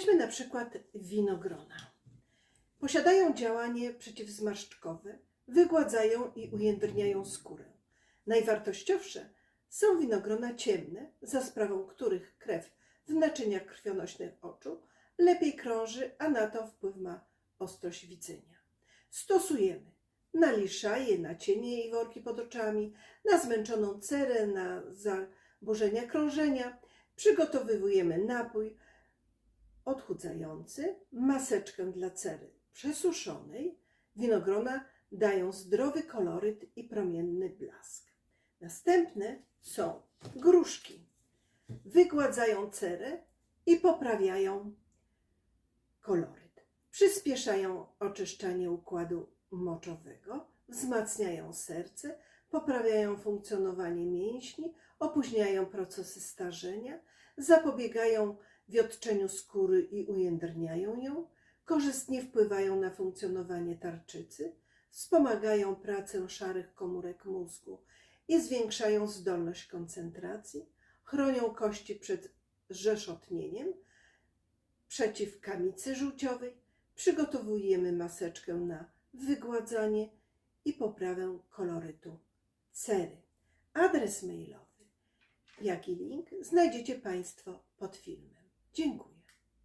Weźmy na przykład winogrona. Posiadają działanie przeciwzmarszczkowe, wygładzają i ujędrniają skórę. Najwartościowsze są winogrona ciemne, za sprawą których krew w naczyniach krwionośnych oczu lepiej krąży, a na to wpływ ma ostrość widzenia. Stosujemy na liszaje, na cienie i worki pod oczami, na zmęczoną cerę, na zaburzenia krążenia. Przygotowujemy napój odchudzający, maseczkę dla cery przesuszonej. Winogrona dają zdrowy koloryt i promienny blask. Następne są gruszki. Wygładzają cerę i poprawiają koloryt. Przyspieszają oczyszczanie układu moczowego, wzmacniają serce, poprawiają funkcjonowanie mięśni, opóźniają procesy starzenia, zapobiegają wiotczeniu skóry i ujędrniają ją, korzystnie wpływają na funkcjonowanie tarczycy, wspomagają pracę szarych komórek mózgu i zwiększają zdolność koncentracji, chronią kości przed zrzeszotnieniem, przeciw kamicy żółciowej, przygotowujemy maseczkę na wygładzanie i poprawę kolorytu cery. Adres mailowy, jak i link znajdziecie Państwo pod filmem. Dziękuję.